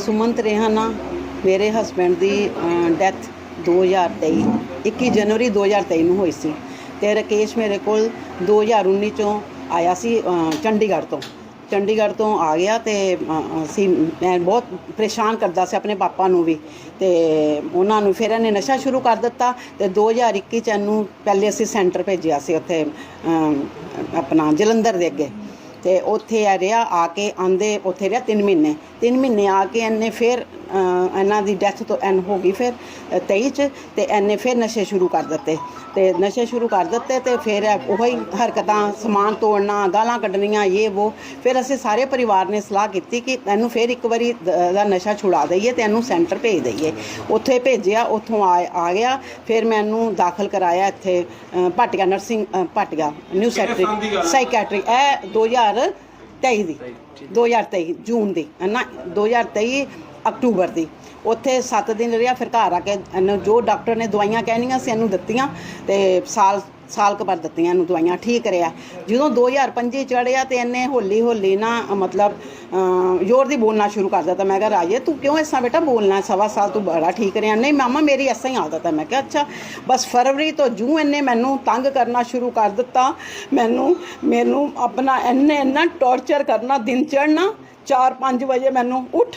ਸੁਮਨਤ ਰੇਹਾਨਾ ਮੇਰੇ ਹਸਬੰਡ ਦੀ ਡੈਥ 2023 21 ਜਨਵਰੀ 2023 ਨੂੰ ਹੋਈ ਸੀ ਤੇ ਰਕੇਸ਼ ਮੇਰੇ ਕੋਲ 2019 ਚੋਂ ਆਇਆ ਸੀ ਚੰਡੀਗੜ੍ਹ ਤੋਂ। ਚੰਡੀਗੜ੍ਹ ਤੋਂ ਆ ਗਿਆ ਤੇ ਅਸੀਂ ਮੈਂ ਬਹੁਤ ਪਰੇਸ਼ਾਨ ਕਰਦਾ ਸੀ ਆਪਣੇ ਪਾਪਾ ਨੂੰ ਵੀ ਤੇ ਉਹਨਾਂ ਨੂੰ ਫਿਰ ਇਹਨੇ ਨਸ਼ਾ ਸ਼ੁਰੂ ਕਰ ਦਿੱਤਾ ਤੇ 2021 ਚ ਇਹਨੂੰ ਪਹਿਲੇ ਅਸੀਂ ਸੈਂਟਰ ਭੇਜਿਆ ਸੀ ਉੱਥੇ ਆਪਣਾ ਜਲੰਧਰ ਦੇ ਅੱਗੇ। ਤੇ ਉੱਥੇ ਆ ਰਿਹਾ ਆ ਕੇ ਆਂਦੇ ਉੱਥੇ ਰਿਹਾ 3 ਮਹੀਨੇ। 3 ਮਹੀਨੇ ਆ ਕੇ ਇਹਨੇ ਫਿਰ ਇਹਨਾਂ ਦੀ ਡੈਥ ਤੋਂ ਐਨ ਹੋ ਗਈ ਫਿਰ ਅ, 23 ਚ ਤੇ ਇਹਨੇ ਫਿਰ ਨਸ਼ੇ ਸ਼ੁਰੂ ਕਰ ਦਿੱਤੇ। ਤੇ ਨਸ਼ੇ ਸ਼ੁਰੂ ਕਰ ਦਿੱਤੇ ਤੇ ਫਿਰ ਉਹੀ ਹਰਕਤਾਂ ਸਮਾਨ ਤੋੜਨਾ ਗਾਲਾਂ ਕੱਢਣੀਆਂ ਇਹ ਉਹ ਫਿਰ ਅਸੀਂ ਸਾਰੇ ਪਰਿਵਾਰ ਨੇ ਸਲਾਹ ਕੀਤੀ ਕਿ ਇਹਨੂੰ ਫਿਰ ਇੱਕ ਵਾਰੀ ਦ- ਨਸ਼ਾ ਛੁਡਾ ਦਈਏ ਤੇ ਇਹਨੂੰ ਸੈਂਟਰ ਭੇਜ ਦਈਏ। ਉੱਥੇ ਭੇਜਿਆ ਉੱਥੋਂ ਆ ਆ ਗਿਆ। ਫਿਰ ਮੈਂ ਇਹਨੂੰ ਦਾਖਲ ਕਰਾਇਆ ਇੱਥੇ Bhatia nursing Bhatia new secretary psychiatry ਇਹ 2023 ਦੀ 2023 ਜੂਨ ਦੀ ਨਾ 2023 ਅਕਤੂਬਰ ਦੀ। ਉੱਥੇ 7 ਦਿਨ ਰਿਹਾ ਫਿਰ ਘਰ ਆ ਕੇ ਇਹਨੂੰ ਜੋ ਡਾਕਟਰ ਨੇ ਦਵਾਈਆਂ ਕਹਿਣੀਆਂ ਸੀ ਇਹਨੂੰ ਦਿੱਤੀਆਂ ਤੇ ਸਾਲ ਸਾਲ ਕੁ ਬਾਅਦ ਦਿੱਤੀਆਂ ਇਹਨੂੰ ਦਵਾਈਆਂ, ਠੀਕ ਰਿਹਾ। ਜਦੋਂ 2025 ਚੜਿਆ ਤੇ ਇਹਨੇ ਹੌਲੀ ਹੌਲੀ ਨਾ, ਮਤਲਬ ਜ਼ੋਰ ਦੀ ਬੋਲਣਾ ਸ਼ੁਰੂ ਕਰ ਦਿੱਤਾ। ਮੈਂ ਕਿਹਾ, ਰਾਜੇ, ਤੂੰ ਕਿਉਂ ਐਸਾ ਬੇਟਾ ਬੋਲਣਾ? ਸਵਾ ਸਾਲ ਤੂੰ ਬੜਾ ਠੀਕ ਰਿਹਾ। ਨਹੀਂ, ਮਾਮਾ, ਮੇਰੀ ਐਸਾ ਹੀ ਆਦਤ ਹੈ। ਮੈਂ ਕਿਹਾ, ਅੱਛਾ, ਬਸ ਫਰਵਰੀ ਤੋਂ ਜੂ ਇਹਨੇ ਮੈਨੂੰ ਤੰਗ ਕਰਨਾ ਸ਼ੁਰੂ ਕਰ ਦਿੱਤਾ। ਮੈਨੂੰ ਮੈਨੂੰ ਆਪਣਾ, ਇਹਨੇ ਇੰਨਾ ਟੌਰਚਰ ਕਰਨਾ, ਦਿਨ ਚੜ੍ਹਨਾ 4-5 ਵਜੇ ਮੈਨੂੰ ਉੱਠ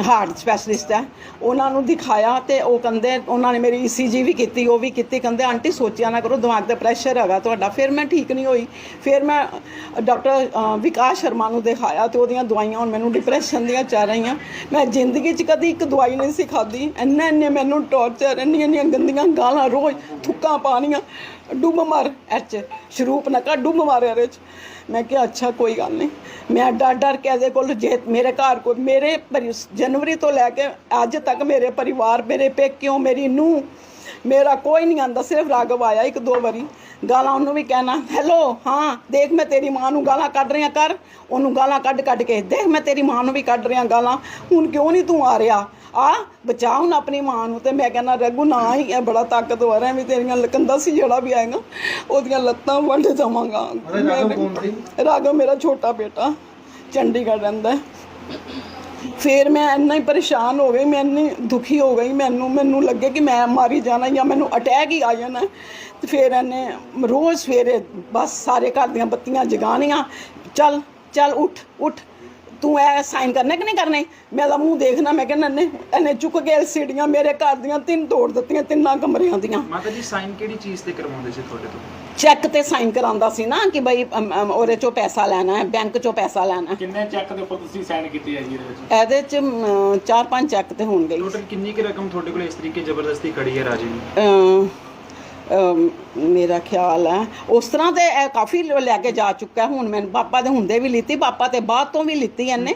ਹਾਰਟ ਸਪੈਸ਼ਲਿਸਟ ਹੈ। ਉਹਨਾਂ ਨੂੰ ਦਿਖਾਇਆ ਤੇ ਉਹ ਕਹਿੰਦੇ ਉਹਨਾਂ ਨੇ ਮੇਰੀ ਈਸੀਜੀ ਵੀ ਕੀਤੀ, ਉਹ ਵੀ ਕੀਤੀ, ਕਹਿੰਦੇ ਆਂਟੀ ਸੋਚਿਆ ਨਾ ਕਰੋ, ਦਿਮਾਗ ਤੇ ਪ੍ਰੈਸ਼ਰ ਹੈਗਾ ਤੁਹਾਡਾ, ਫਿਰ ਮੈਂ ਠੀਕ ਨਹੀਂ ਹੋਈ। ਫਿਰ ਮੈਂ ਡਾਕਟਰ ਵਿਕਾਸ ਸ਼ਰਮਾ ਨੂੰ ਦਿਖਾਇਆ ਤੇ ਉਹਦੀਆਂ ਦਵਾਈਆਂ ਹੁਣ ਮੈਨੂੰ ਡਿਪਰੈਸ਼ਨ ਦੀਆਂ ਚੱਲ ਰਹੀਆਂ। ਮੈਂ ਜ਼ਿੰਦਗੀ 'ਚ ਕਦੀ ਇੱਕ ਦਵਾਈ ਨਹੀਂ ਸੀ ਖਾਦੀ ਇੰਨੇ ਇੰਨੇ ਮੈਨੂੰ ਟੌਰਚਰ ਇੰਨੀਆਂ ਇੰਨੀਆਂ ਗੰਦੀਆਂ ਗਾਲਾਂ, ਰੋਜ਼ ਥੁੱਕਾਂ ਪਾਣੀਆਂ ਡੁੱਬ ਮਾਰ, ਐਚ, ਸ਼ਰੂਪ ਨਾ ਕਰ ਡੁੱਬ ਮਾਰ ਇਹਦੇ 'ਚ। ਮੈਂ ਕਿਹਾ, ਅੱਛਾ, ਕੋਈ ਗੱਲ ਨਹੀਂ। ਮੈਂ ਡਰ ਡਰ ਕੇ ਇਹਦੇ ਕੋਲ ਜੇ ਮੇਰੇ ਘਰ ਕੋ ਮੇਰੇ ਪਰਿ- ਜਨਵਰੀ ਤੋਂ ਲੈ ਕੇ ਅੱਜ ਤੱਕ ਮੇਰੇ ਪਰਿਵਾਰ, ਮੇਰੇ ਪੇਕਿਓ, ਮੇਰੀ ਨੂੰਹ, ਮੇਰਾ ਕੋਈ ਨਹੀਂ ਆਂਦਾ, ਸਿਰਫ ਰਾਗਵ ਆਇਆ ਇੱਕ ਦੋ ਵਾਰੀ। ਗਾਲਾਂ ਉਹਨੂੰ ਵੀ ਕਹਿਣਾ, ਹੈਲੋ, ਹਾਂ, ਦੇਖ ਮੈਂ ਤੇਰੀ ਮਾਂ ਨੂੰ ਗਾਲਾਂ ਕੱਢ ਰਿਆਂ ਕਰ। ਉਹਨੂੰ ਗਾਲਾਂ ਕੱਢ ਕੱਢ ਕੇ, ਦੇਖ ਮੈਂ ਤੇਰੀ ਮਾਂ ਨੂੰ ਵੀ ਕੱਢ ਰਿਆਂ ਗਾਲਾਂ। ਹੁਣ ਕਿਉਂ ਨਹੀਂ ਤੂੰ ਆ ਰਿਹਾ? ਆ ਬਚਾ ਹੁਣ ਆਪਣੀ ਮਾਂ ਨੂੰ। ਤੇ ਮੈਂ ਕਹਿੰਦਾ ਰਘੂ ਨਾ ਹੀ ਇਹ ਬੜਾ ਤਾਕਤਵਰ ਹੈ ਵੀ ਤੇਰੀਆਂ ਲਕੰਦਾ ਸੀ ਜਿਹੜਾ ਵੀ ਆਏਗਾ ਉਹਦੀਆਂ ਲੱਤਾਂ ਵੱਢ ਜਾਵਾਂਗਾ ਰਾਘਵ ਮੇਰਾ ਛੋਟਾ ਬੇਟਾ ਚੰਡੀਗੜ੍ਹ ਰਹਿੰਦਾ ਹੈ। ਫਿਰ ਮੈਂ ਇੰਨਾ ਹੀ ਪਰੇਸ਼ਾਨ ਹੋ ਗਈ ਮੈਂ ਇੰਨੀ ਦੁਖੀ ਹੋ ਗਈ ਮੈਨੂੰ ਮੈਨੂੰ ਲੱਗੇ ਕਿ ਮੈਂ ਮਾਰੀ ਜਾਣਾ ਜਾਂ ਮੈਨੂੰ ਅਟੈਕ ਹੀ ਆ ਜਾਣਾ ਤੇ ਫਿਰ ਇਹਨੇ ਰੋਜ਼ ਸਵੇਰੇ ਬਸ ਸਾਰੇ ਘਰ ਦੀਆਂ ਬੱਤੀਆਂ ਜਗਾਣੀਆਂ ਚੱਲ ਚੱਲ ਉੱਠ ਉੱਠ। ਤੂੰ ਐ ਸਾਈਨ ਕਰਨੇ ਕਿ ਨਹੀਂ ਕਰਨੇ? ਮੇਰਾ ਮੂੰਹ ਦੇਖਣਾ ਮੈਂ ਕਹਿੰਦਾ ਨੇ ਇਹਨੇ ਚੁੱਕ ਕੇ ਐਲਸੀਡੀਆਂ ਮੇਰੇ ਘਰ ਦੀਆਂ ਤਿੰਨ ਤੋੜ ਦਿੱਤੀਆਂ ਤਿੰਨਾਂ ਕਮਰਿਆਂ ਦੀਆਂ। ਮਾਤਾ ਜੀ ਸਾਈਨ ਕਿਹੜੀ ਚੀਜ਼ ਤੇ ਕਰਵਾਉਂਦੇ ਸੀ ਤੁਹਾਡੇ ਤੋਂ? ਚੈੱਕ ਤੇ ਸਾਈਨ ਕਰਾਉਂਦਾ ਸੀ ਨਾ ਕਿ ਬਈ ਅਮ, ਅਮ, ਉਹਦੇ ਚੋਂ ਪੈਸਾ ਲੈਣਾ ਹੈ ਬੈਂਕ ਚੋਂ ਪੈਸਾ ਲੈਣਾ ਹੈ। ਕਿੰਨੇ ਚੈੱਕ ਦੇ ਉੱਪਰ ਤੁਸੀਂ ਸਾਈਨ ਕੀਤੇ ਆ ਜੀ ਇਹਦੇ ਵਿੱਚ? ਇਹਦੇ ਚ ਅਮ, ਚਾਰ ਪੰਜ ਚੈੱਕ ਤੇ ਹੋਣਗੇ। ਟੋਟਲ ਕਿੰਨੀ ਕੁ ਰਕਮ ਤੁਹਾਡੇ ਕੋਲ ਇਸ ਤਰੀਕੇ ਜ਼ਬਰਦਸਤੀ ਖੜੀ ਹੈ ਰਾਜੇ ਨੂੰ ਅਮ, ਮੇਰਾ ਖਿਆਲ ਹੈ। ਉਸ ਤਰ੍ਹਾਂ ਤੇ ਇਹ ਕਾਫੀ ਲੈ ਕੇ ਜਾ ਚੁੱਕਾ। ਹੁਣ ਮੈਨੂੰ ਪਾਪਾ ਦੇ ਹੁੰਦੇ ਵੀ ਲਿੱਤੀ ਪਾਪਾ ਤੇ ਬਾਅਦ ਤੋਂ ਵੀ ਲਿੱਤੀ ਇਹਨੇ।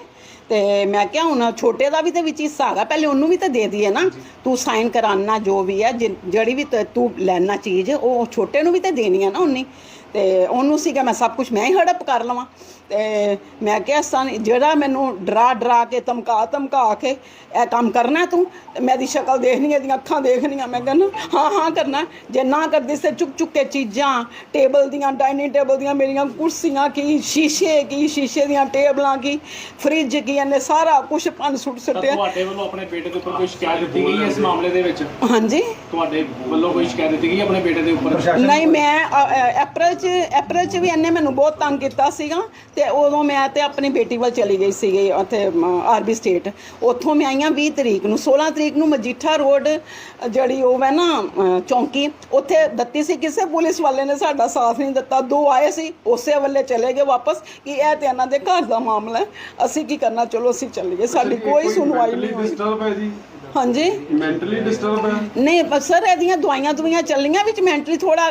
ਤੇ ਮੈਂ ਕਿਹਾ ਹੁਣ ਛੋਟੇ ਦਾ ਵੀ ਤੇ ਵਿੱਚ ਹਿੱਸਾ ਹੈਗਾ ਪਹਿਲੇ ਉਹਨੂੰ ਵੀ ਤਾਂ ਦੇ ਦਈਏ ਨਾ। ਤੂੰ ਸਾਈਨ ਕਰਾਨਾ ਜੋ ਵੀ ਹੈ ਜਿਹੜੀ ਵੀ ਤ- ਤੂੰ ਲੈਣਾ ਚੀਜ਼ ਉਹ ਛੋਟੇ ਨੂੰ ਵੀ ਤੇ ਦੇਣੀ ਹੈ ਨਾ ਉਹਨੇ। ਤੇ ਉਹਨੂੰ ਸੀਗਾ ਮੈਂ ਸਭ ਕੁਝ ਮੈਂ ਹੀ ਹੜਪ ਕਰ ਲਵਾਂ। ਤੇ ਮੈਂ ਕਿਹਾ ਸਨ ਜਿਹੜਾ ਮੈਨੂੰ ਡਰਾ ਡਰਾ ਕੇ ਧਮਕਾ ਧਮਕਾ ਕੇ ਇਹ ਕੰਮ ਕਰਨਾ ਤੂੰ ਤੇ ਮੈਂ ਦੀ ਸ਼ਕਲ ਦੇਖਣੀ ਇਹਦੀਆਂ ਅੱਖਾਂ ਦੇਖਣੀਆਂ। ਮੈਂ ਕਹਿੰਦਾ ਹਾਂ ਹਾਂ ਕਰਨਾ। ਜੇ ਨਾ ਕਰਦੀ ਤੇ ਚੁੱਕ ਚੁੱਕ ਕੇ ਚੀਜ਼ਾਂ ਟੇਬਲ ਦੀਆਂ ਡਾਈਨਿੰਗ ਟੇਬਲ ਦੀਆਂ ਮੇਰੀਆਂ ਕੁਰਸੀਆਂ ਕੀ ਸ਼ੀਸ਼ੇ ਕੀ ਸ਼ੀਸ਼ੇ ਦੀਆਂ ਟੇਬਲਾਂ ਕੀ ਫ੍ਰਿਜ ਕੀ ਇਹਨੇ ਸਾਰਾ ਕੁਝ ਪੰਨ ਸੁੱਟ ਸੁੱਟਿਆ। ਤੁਹਾਡੇ ਵੱਲੋਂ ਆਪਣੇ ਬੇਟੇ ਦੇ ਉੱਪਰ ਕੋਈ ਸ਼ਿਕਾਇਤ ਦਿੱਤੀ ਗਈ ਹੈ ਇਸ ਮਾਮਲੇ ਦੇ ਵਿੱਚ? ਹਾਂਜੀ। ਤੁਹਾਡੇ ਵੱਲੋਂ ਕੋਈ ਸ਼ਿਕਾਇਤ ਦਿੱਤੀ ਗਈ ਹੈ ਆਪਣੇ ਬੇਟੇ ਦੇ ਉੱਪਰ? ਨਹੀਂ ਮੈਂ ਅਪ੍ਰੈਲ ਚ ਅਪ੍ਰੈਲ ਚ ਵੀ ਇਹਨੇ ਮੈਨੂੰ ਬਹੁਤ ਤੰਗ ਕੀਤਾ ਸੀਗਾ ਤੇ ਉਦੋਂ ਮੈਂ ਤੇ ਆਪਣੀ ਬੇਟੀ ਵੱਲ ਚਲੀ ਗਈ ਸੀਗੀ ਉੱਥੇ ਆਰਬੀ ਸਟੇਟ ਉੱਥੋਂ ਮੈਂ ਆਈਆਂ 20 ਤਰੀਕ ਨੂੰ 16 ਤਰੀਕ ਨੂੰ ਮਜੀਠਾ ਰੋਡ ਜਿਹੜੀ ਉਹ ਹੈ ਨਾ ਚੌਂਕੀ ਉੱਥੇ ਦਿੱਤੀ ਸੀ ਕਿਸੇ ਪੁਲਿਸ ਵਾਲੇ ਨੇ ਸਾਡਾ ਸਾਥ ਨਹੀਂ ਦਿੱਤਾ। ਦੋ ਆਏ ਸੀ ਉਸੇ ਵੇਲੇ ਚਲੇ ਗਏ ਵਾਪਸ ਕਿ ਇਹ ਤੇ ਇਹਨਾਂ ਦੇ ਘਰ ਦਾ ਮਾਮਲਾ ਹੈ। ਅਸੀਂ ਕੀ ਕਰਨਾ? ਚਲੋ ਅਸੀਂ ਚੱਲੀਏ। ਸਾਡੀ ਕੋਈ ਸੁਣਵਾਈ ਨਹੀਂ ਹੋਈ। ਹਾਂਜੀ? ਮੈਂਟਲੀ ਡਿਸਟਰਬ ਹੈ? ਨਹੀਂ ਪਰ ਸਰ ਇਹਦੀਆਂ ਦਵਾਈਆਂ ਦਵਾਈਆਂ ਚੱਲੀਆਂ ਵਿੱਚ ਮੈਂਟਲੀ ਥੋੜਾ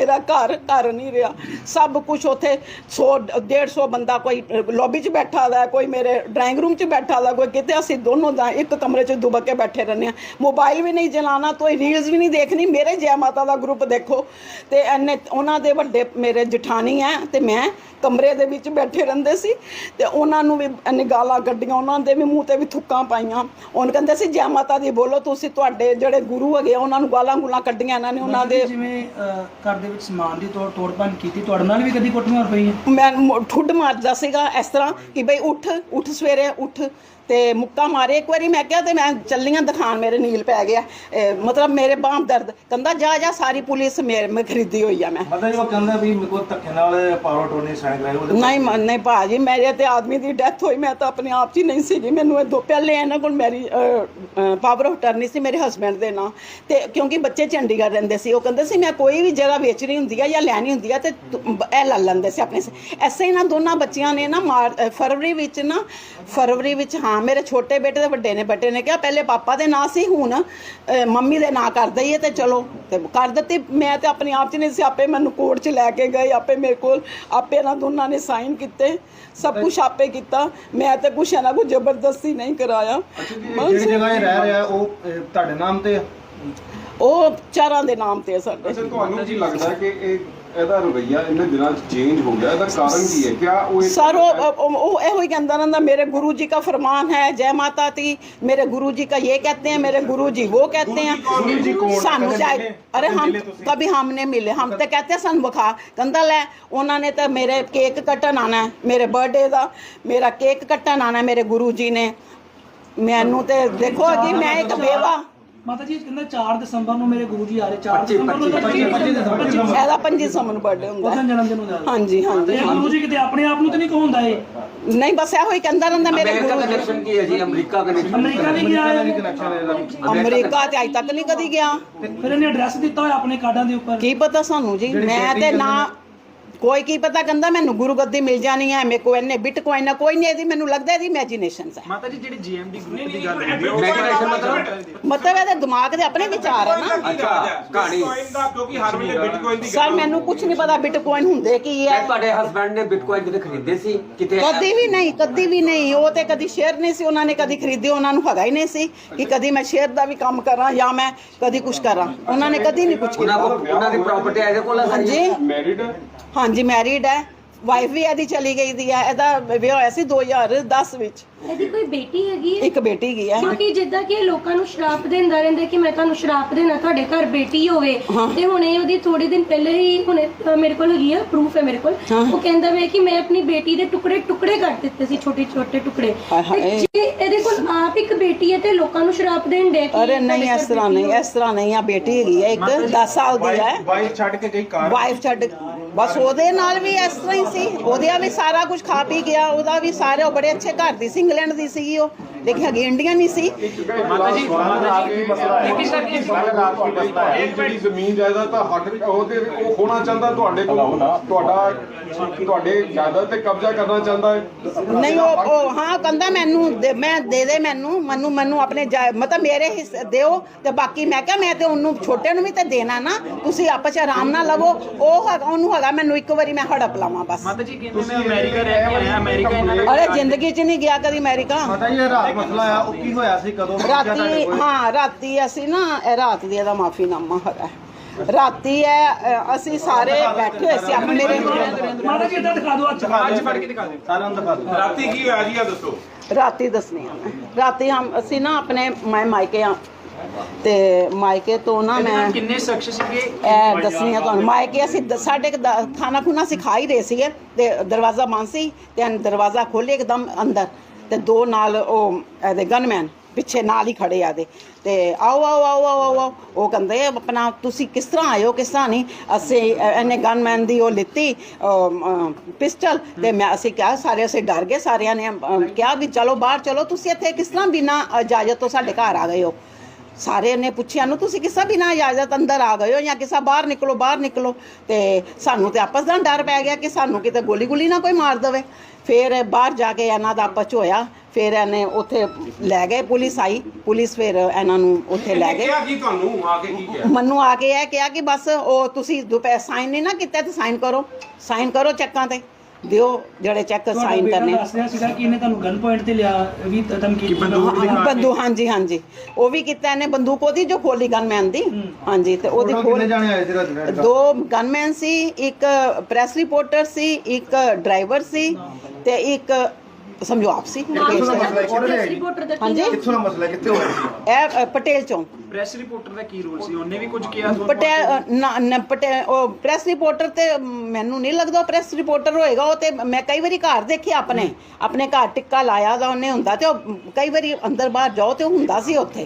ਮੇਰਾ ਘਰ ਘਰ ਨਹੀਂ ਰਿਹਾ। ਸਭ ਕੁਝ ਉੱਥੇ 100 150 ਬੰਦਾ ਕੋਈ ਲੌਬੀ 'ਚ ਬੈਠਾ ਦਾ ਕੋਈ ਮੇਰੇ ਡਰਾਇੰਗ ਰੂਮ 'ਚ ਬੈਠਾ ਦਾ ਕੋਈ ਕਿਤੇ ਅਸੀਂ ਦੋਨੋਂ ਦਾ ਇੱਕ ਕਮਰੇ 'ਚ ਦੁਬਕ ਕੇ ਬੈਠੇ ਰਹਿੰਦੇ ਆ ਮੋਬਾਈਲ ਵੀ ਨਹੀਂ ਚਲਾਉਣਾ ਕੋਈ ਰੀਲਸ ਵੀ ਨਹੀਂ ਦੇਖਣੀ ਮੇਰੇ ਜੈ ਮਾਤਾ ਦਾ ਗਰੁੱਪ ਦੇਖੋ। ਤੇ ਐਨੇ ਉਹਨਾਂ ਦੇ ਵੱਡੇ ਮੇਰੇ ਜਠਾਣੀ ਹੈ ਤੇ ਮੈਂ ਕਮਰੇ ਦੇ ਵਿੱਚ ਬੈਠੇ ਰਹਿੰਦੇ ਸੀ। ਤੇ ਉਹਨਾਂ ਨੂੰ ਵੀ ਇੰਨੀ ਗਾਲਾਂ ਕੱਢੀਆਂ ਉਹਨਾਂ ਦੇ ਵੀ ਮੂੰਹ ਤੇ ਵੀ ਥੁੱਕਾਂ ਪਾਈਆਂ। ਉਹਨ ਕਹਿੰਦੇ ਸੀ ਜੈ ਮਾਤਾ ਦੀ ਬੋਲੋ ਤੁਸੀਂ ਤੁਹਾਡੇ ਜਿਹੜੇ ਗੁਰੂ ਹੈਗੇ ਆ, ਉਹਨਾਂ ਨੂੰ ਗਾਲਾਂ ਗੁਲਾਂ ਕੱਢੀਆਂ ਇਹਨਾਂ ਨੇ ਉਹਨਾਂ ਦੇ ਜਿਵੇਂ ਅਹ, ਘਰ ਦੇ ਵਿੱਚ ਸਮਾਨ ਦੀ ਤੋੜ ਤੋੜਪਨ ਕੀਤੀ, ਤੁਹਾਡੇ ਨਾਲ ਵੀ ਕਦੀ ਕੁੱਟਮਾਰ ਪਈ ਹੈ? ਮੈਂ ਠੁੱਡ ਮਾਰਦਾ ਸੀਗਾ ਇਸ ਤਰ੍ਹਾਂ ਕਿ ਬਈ ਉੱਠ ਉੱਠ ਸਵੇਰੇ, ਉੱਠ। ਤੇ ਮੁੱਕਾ ਮਾਰੇ। ਇੱਕ ਵਾਰੀ ਮੈਂ ਕਿਹਾ ਤੇ ਮੈਂ ਚੱਲੀਆਂ ਦਿਖਾਣ ਮੇਰੇ ਨੀਲ ਪੈ ਗਿਆ। ਮਤਲਬ ਮੇਰੇ ਬਾਂਹ ਦਰਦ। ਕਹਿੰਦਾ ਜਾ ਜਾ ਸਾਰੀ ਪੁਲਿਸ ਮੇਰੇ ਮੈਂ ਖਰੀਦੀ ਹੋਈ ਆ ਮੈਂ। ਮਤਲਬ ਜੀ ਉਹ ਕਹਿੰਦਾ ਵੀ ਮੇਰੇ ਕੋਲ ਧੱਕੇ ਨਾਲ ਪਾਵਰ ਟੋਨੀ ਸਾਈਨ ਕਰਾਏ ਉਹਦੇ ਨਹੀਂ ਨਹੀਂ ਭਾਜੀ ਮੇਰੇ ਤੇ ਆਦਮੀ ਦੀ ਡੈਥ ਹੋਈ ਮੈਂ ਤਾਂ ਆਪਣੇ ਆਪ 'ਚ ਹੀ ਨਹੀਂ ਸੀਗੀ। ਮੈਨੂੰ ਇਹ ਦੋ ਪਹਿਲੇ ਇਹਨਾਂ ਕੋਲ ਮੇਰੀ ਪਾਵਰ ਆਫ ਅਟਰਨੀ ਸੀ ਮੇਰੇ ਹਸਬੰਡ ਦੇ ਨਾਂ। ਤੇ ਕਿਉਂਕਿ ਬੱਚੇ ਚੰਡੀਗੜ੍ਹ ਰਹਿੰਦੇ ਸੀ ਉਹ ਕਹਿੰਦੇ ਸੀ ਮੈਂ ਕੋਈ ਵੀ ਜਗ੍ਹਾ ਵੇਚਣੀ ਹੁੰਦੀ ਆ ਜਾਂ ਲੈਣੀ ਹੁੰਦੀ ਆ ਤੇ ਇਹ ਲੈ ਲੈਂਦੇ ਸੀ ਆਪਣੇ ਐਸੇ ਹੀ ਨਾ ਦੋਨਾਂ ਬੱਚਿਆਂ ਨੇ ਨਾ ਫਰਵਰੀ ਵਿੱਚ ਨਾ ਫਰਵਰੀ ਵਿੱਚ ਹਾਂ ਮੇਰੇ ਛੋਟੇ ਬੇਟੇ ਦੇ ਵੱਡੇ ਨੇ ਬੇਟੇ ਨੇ ਕਿਹਾ ਪਹਿਲੇ ਪਾਪਾ ਦੇ ਨਾਂ ਸੀ ਹੁਣ ਮੰਮੀ ਦੇ ਨਾਂ ਕਰ ਦਈਏ ਤੇ ਚਲੋ ਤੇ ਕਰ ਦਿੱਤੀ। ਮੈਂ ਤੇ ਆਪਣੇ ਆਪ 'ਚ ਨਹੀਂ ਸੀ ਆਪੇ ਮੈਨੂੰ ਕੋਰਟ 'ਚ ਲੈ ਕੇ ਗਏ ਆਪੇ ਮੇਰੇ ਕੋਲ ਆਪੇ ਇਹਨਾਂ ਦੋਨਾਂ ਨੇ ਸਾਈਨ ਕੀਤੇ ਸਭ ਕੁਝ ਆਪੇ ਕੀਤਾ। ਮੈਂ ਤੇ ਕੁਛ ਇਹਨਾਂ ਕੋ ਜ਼ਬਰਦਸਤੀ ਨਹੀਂ ਕਰਾਇਆ। ਜਿਹੜੀ ਜਗ੍ਹਾ ਇਹ ਰਹਿ ਰਿਹਾ ਉਹ ਤੁਹਾਡੇ ਨਾਮ ਤੇ? ਉਹ ਚਾਰਾਂ ਦੇ ਨਾਮ ਤੇ ਆ ਸਾਡੇ। ਤੁਹਾਨੂੰ ਕੀ ਲੱਗਦਾ ਕਿ ਇਹ ਇਹਦਾ ਰਵਈਆ ਇਹਨਾਂ ਦਿਨਾਂ 'ਚ ਚੇਂਜ ਹੋ ਗਿਆ ਇਹਦਾ ਕਾਰਨ ਕੀ ਹੈ? ਕਿਆ ਉਹ ਸਰ ਉਹ ਇਹੋ ਹੀ ਕਹਿੰਦਾ ਰਹਿੰਦਾ ਮੇਰੇ ਗੁਰੂ ਜੀ ਮੇਰੇ ਗੁਰੂ ਜੀ ਉਹ ਕਹਤੇ ਹੈ? ਸਾਨੂੰ ਚਾਹੀਏ ਅਰੇ ਹਮ ਕਭੀ ਹਮਨੇ ਮਿਲੇ। ਹਮ ਤੇ ਕਹਤੇ ਸਨ ਵਖਾ। ਕਹਿੰਦਾ ਲੈ ਉਹਨਾਂ ਨੇ ਤਾਂ ਮੇਰੇ ਕੇਕ ਕੱਟਣ ਆਣਾ ਮੇਰੇ ਬਰਥਡੇ ਦਾ। ਮੇਰਾ ਕੇਕ ਕੱਟਣ ਆਣਾ ਮੇਰੇ ਗੁਰੂ ਜੀ ਨੇ। ਮੈਨੂੰ ਤੇ ਦੇਖੋ ਜੀ ਮੈਂ ਇੱਕ ਬੇਵਾ ਮਾਤਾ ਜੀ ਕਹਿੰਦਾ 4 ਦਸੰਬਰ ਨੂੰ ਮੇਰੇ ਗੁਰੂ ਜੀ ਆ ਰਹੇ 4 ਦਸੰਬਰ ਨੂੰ 25 ਦਸੰਬਰ ਇਹਦਾ 25 ਸਮਨ ਬਰਥਡੇ ਹੁੰਦਾ। ਉਹਦਾ ਹੈ। ਜਨਮ ਦਿਨ ਹੁੰਦਾ ਹਾਂਜੀ ਹਾਂਜੀ ਗੁਰੂ ਜੀ ਕਿਤੇ ਆਪਣੇ ਆਪ ਨੂੰ ਤੇ ਨਹੀਂ ਕਹੋਂਦਾ ਇਹ? ਨਹੀਂ ਬਸ ਇਹੋ ਹੀ ਕਹਿੰਦਾ ਰਹਿੰਦਾ ਮੇਰੇ ਅਮਰੀਕਾ ਗੁਰੂ ਜੀ। ਕਨੈਕਸ਼ਨ ਕੀ ਹੈ ਜੀ? ਅਮਰੀਕਾ ਕਨੈਕਸ਼ਨ ਅਮਰੀਕਾ ਨਹੀਂ ਗਿਆ ਅਮਰੀਕਾ ਤੇ ਅੱਜ ਤੱਕ ਨਹੀਂ ਕਦੀ ਗਿਆ। ਫਿਰ ਇਹਨੇ ਐਡਰੈਸ ਦਿੱਤਾ ਹੋਇਆ ਆਪਣੇ ਕਾਰਡਾਂ ਦੇ ਉੱਪਰ? ਕੀ ਪਤਾ ਸਾਨੂੰ ਜੀ? ਮੈਂ ਤੇ ਨਾ ਕੋਈ ਕੀ ਪਤਾ ਕਹਿੰਦਾ ਮੈਨੂੰ ਗੁਰੂ ਗੱਦੀ ਮਿਲ ਜਾਣੀ ਹੈ ਮੇਰੇ ਕੋ ਇਹਨੇ ਬਿਟਕੋਇਨ ਨਾ ਕੋਈ ਨਹੀਂ ਇਹਦੀ ਮੈਨੂੰ ਲੱਗਦਾ ਇਹਦੀ ਇਮੇਜਿਨੇਸ਼ਨਸ ਹੈ ਮਾਤਾ ਜੀ ਜਿਹੜੀ ਜੀਐਮਡੀ ਗਰੁੱਪ ਦੀ ਗੱਲ ਹੈ ਮੈਗਨੇਸ਼ਨ ਮਤਲਬ ਮਤਲਬ ਇਹਦੇ ਦਿਮਾਗ ਦੇ ਆਪਣੇ ਵਿਚਾਰ ਹੈ ਨਾ। ਅੱਛਾ ਕਹਾਣੀ। ਬਿਟਕੋਇਨ ਦਾ ਕਿਉਂਕਿ ਹਰ ਵੇਲੇ ਬਿਟਕੋਇਨ ਦੀ ਸਰ ਮੈਨੂੰ ਕੁਝ ਨਹੀਂ ਪਤਾ ਬਿਟਕੋਇਨ ਹੁੰਦੇ ਕੀ ਹੈ ਤੁਹਾਡੇ ਹਸਬੰਡ ਨੇ ਬਿਟਕੋਇਨ ਕਿਤੇ ਖਰੀਦੇ ਸੀ? ਕਿਤੇ ਕਦੀ ਵੀ ਨਹੀਂ ਕਦੀ ਵੀ ਨਹੀਂ। ਉਹ ਤੇ ਕਦੀ ਸ਼ੇਅਰ ਨਹੀਂ ਸੀ ਉਹਨਾਂ ਨੇ ਕਦੀ ਖਰੀਦੇ ਉਹਨਾਂ ਨੂੰ ਹੈਗਾ ਹੀ ਨਹੀਂ ਸੀ ਕਿ ਕਦੀ ਮੈਂ ਸ਼ੇਅਰ ਦਾ ਵੀ ਕੰਮ ਕਰਾਂ ਜਾਂ ਮੈਂ ਕਦੀ ਕੁਝ ਕਰਾਂ। ਉਹਨਾਂ ਨੇ ਕਦੀ ਨਹੀਂ ਕੁਝ ਉਹਨਾਂ ਕੀਤਾ। ਕੋਲ ਉਹਨਾਂ ਦੀ ਪ੍ਰਾਪਰਟੀ ਇਹਦੇ ਕੋਲ ਹਾਂਜੀ। ਮੈਰਿਡ ਹੈ ਹਾਂਜੀ ਮੈਰਿਡ ਹੈ ਵਾਈਫ ਵੀ ਇਹਦੀ ਚਲੀ ਗਈ ਦੀ ਹੈ, ਇਹਦਾ ਵਿਆਹ ਹੋਇਆ ਸੀ 2010 ਵਿੱਚ। ਇਹਦੀ ਕੋਈ ਬੇਟੀ ਹੈਗੀ ਹੈ? ਇੱਕ ਬੇਟੀ ਗਈ ਹੈ। ਕਿਉਂਕਿ ਜਿੱਦਾਂ ਕਿ ਇਹ ਲੋਕਾਂ ਨੂੰ ਸ਼ਰਾਪ ਦਿੰਦਾ ਰਹਿੰਦਾ ਕਿ ਮੈਂ ਤੁਹਾਨੂੰ ਸ਼ਰਾਪ ਦੇਣਾ ਤੁਹਾਡੇ ਘਰ ਬੇਟੀ ਹੋਵੇ। ਤੇ ਹੁਣੇ ਉਹਦੀ ਥੋੜੇ ਦਿਨ ਪਹਿਲੇ ਹੀ ਹੁਣੇ ਅ, ਮੇਰੇ ਕੋਲ ਹੈਗੀ ਆ ਪ੍ਰੂਫ ਹੈ ਮੇਰੇ ਕੋਲ। ਉਹ ਕਹਿੰਦਾ ਵੇ ਕਿ ਮੈਂ ਆਪਣੀ ਬੇਟੀ ਦੇ ਟੁਕੜੇ ਟੁਕੜੇ ਕਰ ਦਿੱਤੇ ਸੀ ਛੋਟੇ ਛੋਟੇ ਟੁਕੜੇ। ਹਾਏ ਹਾਏ। ਤੇ ਜੇ ਇਹਦੇ ਕੋਲ ਆਪ ਇੱਕ ਬੇਟੀ ਹੈ ਤੇ ਲੋਕਾਂ ਨੂੰ ਸ਼ਰਾਪ ਦੇਣ ਦੇ ਅਰੇ ਨਹੀਂ ਇਸ ਤਰ੍ਹਾਂ ਨਹੀਂ ਇਸ ਤਰ੍ਹਾਂ ਨਹੀਂ ਆ ਬੇਟੀ ਹੈਗੀ ਹੈ ਇੱਕ 10 ਸਾਲ ਦੀ ਹੈ। ਵਾਈਫ ਛੱਡ ਕੇ ਗਈ ਕਾਰ ਵਾਈਫ ਛੱਡ ਬਸ ਉਹਦੇ ਨਾਲ ਵੀ ਇਸ ਤਰ੍ਹਾਂ ਹੀ ਸੀ। ਉਹਦੇ ਵੀ ਸਾਰਾ ਕੁਝ ਖਾ ਪੀ ਗਿਆ ਉਹਦਾ ਵੀ ਸਾਰੇ ਉਹ ਬੜੇ ਅੱਛੇ ਘਰ ਦੀ ਸੀ। ਇੰਗਲੈਂਡ ਦੀ ਸੀਗੀ ਉਹ ਲੇਕਿਨ ਹੈਗੀ ਇੰਡੀਅਨ ਨਹੀਂ ਸੀ। ਮਾਤਾ ਜੀ ਮਾਤਾ ਜੀ ਲੇਕਿਨ ਸਰ ਇਹ ਜਿਹੜੀ ਜ਼ਮੀਨ ਜਾਇਦਾਦ ਤਾਂ ਹੱਕ ਉਹਦੇ ਉਹ ਹੋਣਾ ਚਾਹੁੰਦਾ ਤੁਹਾਡੇ ਕੋਲ ਤੁਹਾਡਾ ਤੁਹਾਡੇ ਜਾਇਦਾਦ ਤੇ ਕਬਜ਼ਾ ਕਰਨਾ ਚਾਹੁੰਦਾ ਹੈ। ਨਹੀਂ ਉਹ ਉਹ ਹਾਂ ਕਹਿੰਦਾ ਮੈਨੂੰ ਦੇ- ਮੈਂ ਦੇ ਦੇ ਮੈਨੂੰ ਮੈਨੂੰ ਮੈਨੂੰ ਆਪਣੇ ਜਾ- ਮਤਲਬ ਮੇਰੇ ਹਿੱਸੇ ਦਿਓ ਤੇ ਬਾਕੀ ਮੈਂ ਕਿਹਾ ਮੈਂ ਤੇ ਉਹਨੂੰ ਛੋਟੇ ਨੂੰ ਵੀ ਤੇ ਦੇਣਾ ਨਾ ਤੁਸੀਂ ਆਪਸ ਚ ਆਰਾਮ ਨਾਲ ਲਵੋ। ਉਹ ਹੈਗਾ ਉਹਨੂੰ ਹੈਗਾ ਮੈਨੂੰ ਇੱਕ ਵਾਰੀ ਮੈਂ ਹੜਪ ਲਾਵਾਂ ਬਸ। ਮਾਤਾ ਜੀ ਕਹਿੰਦੇ ਮੈਂ ਅਮਰੀਕਾ ਰਹਿ ਕੇ ਆਇਆ ਅਮਰੀਕਾ ਇਹਨਾਂ ਦਾ ਅਰੇ ਜ਼ਿੰਦਗੀ 'ਚ ਨਹੀਂ ਗਿਆ ਕਦੀ ਅਮਰੀਕਾ। ਪਤਾ ਜੀ ਇਹ ਰਾਤ ਮਸਲਾ ਆ ਉਹ ਕੀ ਹੋਇਆ ਸੀ? ਕਦੋਂ ਪਹੁੰਚਿਆ ਤੁਹਾਡੇ ਰਾਤੀ ਕੋਲ? ਹਾਂ ਰਾਤੀ ਅਸੀਂ ਨਾ ਇਹ ਰਾਤ ਦੀ ਇਹਦਾ ਮਾਫੀਨਾਮਾ ਹੈਗਾ ਰਾਤੀ ਹੈ। ਅ, ਅਸੀਂ ਸਾਰੇ ਬੈਠੇ ਹੋਏ ਸੀ ਆਪਣੇ ਮੇਰੇ ਮਾਤਾ ਜੀ ਇੱਦਾਂ ਦਿਖਾ ਦਿਓ ਅੱਜ ਅੱਜ ਫੜ ਕੇ ਦਿਖਾ ਦਿਓ। ਸਾਰਿਆਂ ਨੂੰ ਦਿਖਾ ਦਿਓ। ਰਾਤੀ ਕੀ ਹੋਇਆ ਜੀ ਆ ਦੱਸੋ। ਰਾਤੀ ਦੱਸਣੀ ਆ ਮੈਂ। ਰਾਤੀ ਹਮ ਅਸੀਂ ਨਾ ਆਪਣੇ ਮੈਂ ਮਾਇਕੇ ਆ। ਤੇ ਮਾਇਕੇ ਤੋਂ ਨਾ ਮੈਂ ਨਾਲ ਕਿੰਨੇ ਸ਼ਖਸ ਸੀਗੇ? ਇਹ ਦੱਸਣੀ ਆ ਤੁਹਾਨੂੰ। ਮਾਇਕੇ ਅਸੀਂ ਦ- ਸਾਡੇ ਖਾਣਾ ਖੁਣਾ ਸਿਖਾ ਹੀ ਰਹੇ ਸੀਗੇ। ਤੇ ਦਰਵਾਜ਼ਾ ਬੰਦ ਸੀ ਤੇ ਦਰਵਾਜ਼ਾ ਖੋਲ੍ਹੇ ਇੱਕਦਮ ਅੰਦਰ। ਤੇ ਦੋ ਨਾਲ ਉਹ ਇਹਦੇ ਗਨਮੈਨ ਪਿੱਛੇ ਨਾਲ ਹੀ ਖੜੇ ਆ ਦੇ ਤੇ ਆਓ ਆਓ ਆਓ ਆਓ ਆਓ, ਆਓ। ਉਹ ਕਹਿੰਦੇ ਆਪਣਾ ਤੁਸੀਂ ਕਿਸ ਤਰ੍ਹਾਂ ਆਇਓ ਕਿਸ ਤਰ੍ਹਾਂ ਨਹੀਂ? ਅਸੀਂ ਇਹਨੇ ਗਨਮੈਨ ਦੀ ਉਹ ਲਿੱਤੀ ਪਿਸਟਲ ਤੇ ਮੈਂ ਅਸੀਂ ਕਿਹਾ ਸਾਰੇ ਅਸੀਂ ਡਰ ਗਏ ਸਾਰਿਆਂ ਨੇ ਕਿਹਾ ਵੀ ਚਲੋ ਬਾਹਰ ਚਲੋ ਤੁਸੀਂ ਇੱਥੇ ਕਿਸ ਤਰ੍ਹਾਂ ਬਿਨਾ ਇਜਾਜ਼ਤ ਤੋਂ ਸਾਡੇ ਘਰ ਆ ਗਏ ਹੋ? ਸਾਰੇ ਨੇ ਪੁੱਛਿਆ ਨੂੰ ਤੁਸੀਂ ਕਿਸੇ ਬਿਨਾ ਇਜਾਜ਼ਤ ਅੰਦਰ ਆ ਗਏ ਹੋ ਜਾਂ ਕਿਸੇ ਬਾਹਰ ਨਿਕਲੋ ਬਾਹਰ ਨਿਕਲੋ? ਤੇ ਸਾਨੂੰ ਤੇ ਆਪਸ ਦਾ ਡਰ ਪੈ ਗਿਆ ਕਿ ਸਾਨੂੰ ਕਿਤੇ ਗੋਲੀ ਗੁਲੀ ਨਾ ਕੋਈ ਮਾਰ ਦੇਵੇ। ਫਿਰ ਬਾਹਰ ਜਾ ਕੇ ਇਹਨਾਂ ਦਾ ਆਪਸ 'ਚ ਹੋਇਆ। ਫਿਰ ਇਹਨੇ ਉੱਥੇ ਲੈ ਗਏ ਪੁਲਿਸ ਆਈ। ਪੁਲਿਸ ਫਿਰ ਇਹਨਾਂ ਨੂੰ ਉੱਥੇ ਲੈ ਗਏ। ਕਿਹਾ ਕੀ ਤੁਹਾਨੂੰ? ਆ ਕੇ ਕੀ ਕਿਹਾ? ਮੈਨੂੰ ਆ ਕੇ ਇਹ ਕਿਹਾ ਕਿ ਬਸ ਉਹ ਤੁਸੀਂ ਦੁਪਹਿਰ ਸਾਈਨ ਨਹੀਂ ਨਾ ਕੀਤਾ ਤੇ ਸਾਈਨ ਕਰੋ। ਸਾਈਨ ਕਰੋ ਚੈੱਕਾਂ ਤੇ। ਦਿਓ ਜਿਹੜੇ ਚੈੱਕ ਸਾਈਨ ਕਰਨੇ। ਦੱਸ ਰਿਹਾ ਸੀਗਾ ਕਿ ਇਹਨੇ ਤੁਹਾਨੂੰ ਗਨ ਪੁਆਇੰਟ ਤੇ ਲਿਆ ਵੀ ਤ- ਧਮਕੀ ਬੰਦੂ ਹਾਂਜੀ ਹਾਂਜੀ। ਉਹ ਵੀ ਕੀਤਾ ਇਹਨੇ ਬੰਦੂਕ ਉਹਦੀ ਜੋ ਖੋਲੀ ਗਨਮੈਨ ਦੀ। ਹਾਂਜੀ ਤੇ ਉਹਦੀ ਖੋਲ ਦੋ ਗਨਮੈਨ ਸੀ ਇੱਕ ਪ੍ਰੈਸ ਰਿਪੋਰਟਰ ਸੀ ਇੱਕ ਡਰਾਈਵਰ ਸੀ ਤੇ ਇੱਕ ਸਮਝੋ ਆਪ ਸੀ ਨਾਮ ਪਟੇਲ ਦਾ ਚੌਂਕ। ਮਸਲਾ ਹੈ, ਪ੍ਰੈਸ ਰਿਪੋਰਟਰ ਦਾ ਕੀ ਹਾਂਜੀ। ਨਾਮ? ਕਿੱਥੋਂ ਦਾ ਮਸਲਾ ਹੈ? ਕਿੱਥੇ ਹੋਇਆ ਸੀ ਇਹ ਅ, ਪਟੇਲ ਚੌਂਕ ਪ੍ਰੈਸ ਰਿਪੋਰਟਰ ਦਾ ਕੀ ਰੋਲ ਸੀ ਉਹਨੇ ਵੀ ਕੁਝ ਕਿਹਾ ਤੁਹਾਨੂੰ? ਪਟੇਲ ਅ, ਨਾ ਨਾ, ਪਟੇਲ ਉਹ ਪ੍ਰੈਸ ਰਿਪੋਰਟਰ ਤੇ ਮੈਨੂੰ ਨਹੀਂ ਲੱਗਦਾ ਪ੍ਰੈਸ ਰਿਪੋਰਟਰ ਹੋਏਗਾ ਉਹ ਤੇ ਮੈਂ ਕਈ ਵਾਰੀ ਘਰ ਦੇਖਿਆ ਆਪਣੇ ਆਪਣੇ ਘਰ ਟਿੱਕਾ ਲਾਇਆ ਦਾ ਉਹਨੇ ਹੁੰਦਾ ਤੇ ਉਹ ਕਈ ਵਾਰੀ ਅੰਦਰ ਬਾਹਰ ਜਾਓ ਤੇ ਉਹ ਹੁੰਦਾ ਸੀ ਉੱਥੇ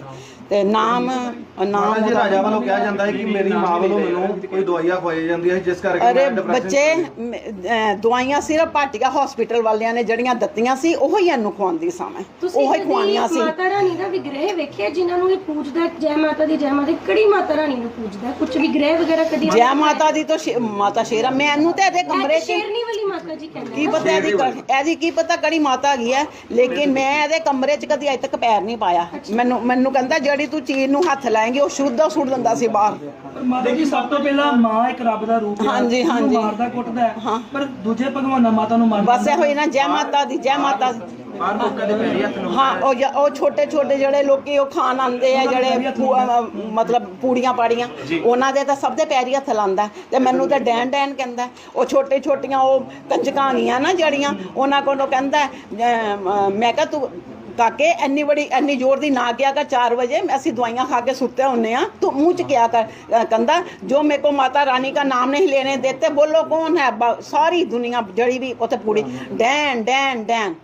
ਤੇ ਨਾਮ ਨਾਮ ਮਹਾਰਾਜ ਜੀ ਰਾਜਾ ਵੱਲੋਂ ਕਿਹਾ ਜਾਂਦਾ ਹੈ ਕਿ ਮੇਰੀ ਮਾਂ ਵੱਲੋਂ ਮੈਨੂੰ ਕੋਈ ਦਵਾਈਆਂ ਖਵਾਈ ਜਾਂਦੀ ਹੈ ਜਿਸ ਕਰਕੇ ਅਰੇ ਮੈਂ depression ਬੱਚੇ ਚ ਮ, ਅਹ, ਦਵਾਈਆਂ ਸਿਰਫ ਭਾਟੀਆ ਹਸਪੀਟਲ ਵਾਲਿਆਂ ਨੇ ਜਿਹੜੀਆਂ ਦਿੱਤੀਆਂ ਸੀ ਉਹੀ ਇਹਨੂੰ ਖਵਾਉਂਦੀ ਸਾਂ ਮੈਂ। ਤੁਸੀਂ ਉਹੀ ਕਦੀ ਖਵਾਉਣੀਆਂ ਸੀ। ਮਾਤਾ ਰਾਣੀ ਦਾ ਵਿਗ੍ਰਹਿ ਵੇਖਿਆ ਜਿਨ੍ਹਾਂ ਨੂੰ ਇਹ ਪੂਜਦਾ ਹੈ, ਜੈ ਮਾਤਾ ਦੀ ਜੈ ਮਾਤਾ ਦੀ ਕਿਹੜੀ ਮਾਤਾ ਰਾਣੀ ਨੂੰ ਪੂਜਦਾ ਕੁਝ ਵਿਗ੍ਰਹਿ ਵਗੈਰਾ ਕਦੀ ਜੈ ਮਾਤਾ ਦੀ ਤਾਂ ਸ਼ੇ- ਮਾਤਾ ਸ਼ੇਰਾ ਮੈਨੂੰ ਤੇ ਇਹਦੇ ਕਮਰੇ 'ਚ ਸ਼ੇਰਨੀ ਵਾਲੀ ਮਾਤਾ ਜੀ ਕਹਿੰਦੇ ਕੀ। ਪਤਾ ਇਹਦੀ ਕ- ਇਹਦੀ ਕੀ ਪਤਾ ਕਿਹੜੀ ਮਾਤਾ ਹੈਗੀ ਹੈ ਲੇਕਿਨ ਮੈਂ ਇਹਦੇ ਕਮਰੇ 'ਚ ਕਦੀ ਅਜੇ ਤੱਕ ਪੈਰ ਨਹੀਂ ਪਾਇਆ। ਮੈਨੂੰ ਮੈਨੂੰ ਕਹਿੰਦਾ ਜਿਹੜੀ ਤੂੰ ਚੀਜ਼ ਨੂੰ ਹੱਥ ਲਾਏਂਗੀ ਉਹ ਸ਼ੁੱਧ ਸੁੱਟ ਦਿੰਦਾ ਸੀ ਬਾਹਰ। ਮਾਤਾ ਜੀ ਸਭ ਤੋਂ ਪਹਿਲਾਂ ਮਾਂ ਇੱਕ ਰੱਬ ਦਾ ਰੂਪ ਹੈ ਹਾਂਜੀ, ਉਹਨੂੰ ਹਾਂਜੀ। ਮਾਰਦਾ ਕੁੱਟਦਾ ਹੈ। ਪਰ ਦੂਜੇ ਭਗਵਾਨਾਂ ਮਾਤਾ ਨੂੰ ਮਾਰਦਾ ਬਸ ਇਹ ਹੋਈ ਨਾ ਜੈ ਮਾਤਾ ਦੀ ਜੈ ਮਾਤਾ ਦੀ। ਬਾਹਰ ਲੋਕਾਂ ਦੇ ਪੈਰੀ ਹੱਥ ਲਾਉਂਦਾ ਹਾਂ ਉਹ ਜ- ਉਹ ਛੋਟੇ ਛੋਟੇ ਜਿਹੜੇ ਲੋਕੀ ਉਹ ਖਾਣ ਆਉਂਦੇ ਆ ਜਿਹੜੇ ਪੂ- ਅਹ ਮਤਲਬ ਪੂੜੀਆਂ ਪਾੜੀਆਂ ਉਹਨਾਂ ਦੇ ਤਾਂ ਸਭ ਦੇ ਪੈਰੀ ਹੱਥ ਲਾਉਂਦਾ ਤੇ ਮੈਨੂੰ ਤਾਂ ਡੈਨ ਡੈਨ ਕਹਿੰਦਾ ਉਹ ਛੋਟੇ ਛੋਟੀਆਂ ਉਹ ਕੰਜਕਾਂ ਗੀਆਂ ਨਾ ਜਿਹੜੀਆਂ ਉਹਨਾਂ ਕੋਲੋਂ ਕਹਿੰਦਾ ਅਹ, ਮੈਂ ਕਿਹਾ ਤੂੰ ਕਾਕੇ ਐਨੀ ਬੜੀ ਐਨੀ ਜ਼ੋਰ ਦੀ ਨਾ ਕਿਆ ਕਰ 4 ਵਜੇ ਅਸੀਂ ਦਵਾਈਆਂ ਖਾ ਕੇ ਸੁੱਤੇ ਹੁੰਨੇ ਆ। ਤੂੰ ਮੂੰਹ ਚ ਕਿਆ ਕਰ ਕੰਦਾ ਜੋ ਮੇਰੇ ਕੋ ਮਾਤਾ ਰਾਣੀ ਕਾ ਨਾਮ ਨਹੀਂ ਲੈਣੇ ਦਿੱਤੇ ਬੋਲੋ ਕੌਣ ਹੈ? ਸਾਰੀ ਦੁਨੀਆ ਜੜੀ ਵੀ ਉੱਥੇ ਪੂਰੀ। Dan Dan Dan.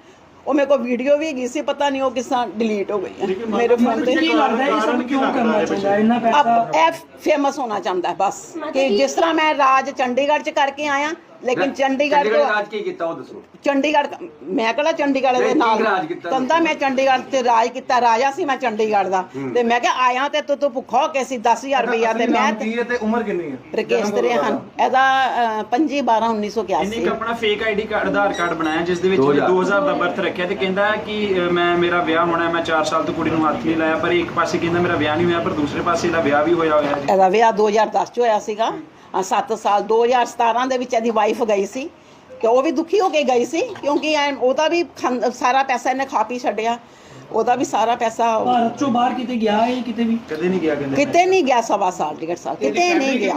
ਉਹ ਮੇਰੇ ਕੋ ਵੀਡੀਓ ਵੀ ਹੈਗੀ ਸੀ ਪਤਾ ਨਹੀਂ ਉਹ ਕਿਸ ਤਰ੍ਹਾਂ ਡਿਲੀਟ ਹੋ ਗਈ ਮੇਰੇ ਫੋਨ ਤੇ। ਕੀ ਲੱਗਦਾ ਇਹ ਸਭ ਕਿਉਂ ਕਰਨਾ ਚਾਹੁੰਦਾ? ਇੰਨਾ ਪੈਸਾ ਅਬ ਐਫ ਫੇਮਸ ਹੋਣਾ ਚਾਹੁੰਦਾ ਬਸ। ਕਿ ਜਿਸ ਤਰ੍ਹਾਂ ਮੈਂ ਰਾਜ ਚੰਡੀਗੜ੍ਹ ਚ ਕਰਕੇ ਆਇਆ ਲੇਕਿਨ ਚੰਡੀਗੜ੍ਹ ਤੋਂ ਰਾਜ ਕੀ ਕੀਤਾ ਉਹ ਦੱਸੋ। ਚੰਡੀਗੜ੍ਹ ਮੈਂ ਕਿਹੜਾ ਚੰਡੀਗੜ੍ਹ ਦੇ ਨਾਲ? ਕਹਿੰਦਾ ਮੈਂ ਚੰਡੀਗੜ੍ਹ ਤੇ ਰਾਜ ਕੀਤਾ ਰਾਜਾ ਸੀ ਮੈਂ ਚੰਡੀਗੜ੍ਹ ਦਾ। ਤੇ ਮੈਂ ਕਿਹਾ ਆਇਆ ਤੇ ਤੂੰ ਤੂੰ ਭੁੱਖਾ ਹੋ ਕੇ ਸੀ 10000 ਰੁਪਇਆ ਤੇ ਮੈਂ ਤੇ ਉਮਰ ਕਿੰਨੀ ਹੈ? ਰਕੇਸ਼ ਤਰੇਹਨ ਇਹਦਾ 25 12 ਇਹਨੇ 1981 ਇੱਕ ਆਪਣਾ fake ID card Aadhaar card ਬਣਾਇਆ ਜਿਸ ਦੇ ਵਿੱਚ ਉਹਨੇ 2000 ਦਾ ਬਰਥ ਰੱਖਿਆ ਤੇ ਕਹਿੰਦਾ ਕਿ ਮੈਂ ਮੇਰਾ ਵਿਆਹ ਹੋਣਾ ਹੈ, ਮੈਂ 4 ਸਾਲ ਤੋਂ ਕੁੜੀ ਨੂੰ ਹੱਥ ਨਹੀਂ ਲਾਇਆ ਪਰ ਇੱਕ ਪਾਸੇ ਕਹਿੰਦਾ ਮੇਰਾ ਵਿਆਹ ਨਹੀਂ ਹੋਇਆ ਪਰ ਦੂਸਰੇ ਪਾਸੇ ਇਹਦਾ ਵਿਆਹ ਵੀ ਹੋਇਆ ਹੋਇਆ ਜੀ। ਇਹਦਾ ਵਿਆਹ 2010 ਚ ਹੋਇਆ ਸੀਗਾ। 7 ਸਾਲ 2017 ਦੇ ਵਿੱਚ ਇਹਦੀ ਵਾਈਫ ਗਈ ਸੀ ਤੇ ਉਹ ਵੀ ਦੁਖੀ ਹੋ ਕੇ ਗਈ ਸੀ ਕਿਉਂਕਿ ਐਨ- ਉਹਦਾ ਵੀ ਖਾਂ- ਸਾਰਾ ਪੈਸਾ ਇਹਨੇ ਖਾ ਪੀ ਛੱਡਿਆ। ਉਹਦਾ ਵੀ ਸਾਰਾ ਪੈਸਾ ਭਾਰਤ ਚੋਂ ਬਾਹਰ ਕਿਤੇ ਗਿਆ ਹੈ ਕਿਤੇ ਵੀ? ਕਦੇ ਨਹੀਂ ਗਿਆ ਕਹਿੰਦੇ। ਕਿਤੇ ਨਹੀਂ ਗਿਆ ਸਵਾ ਸਾਲ ਡੇਢ ਸਾਲ ਕਿਤੇ ਨਹੀਂ ਗਿਆ।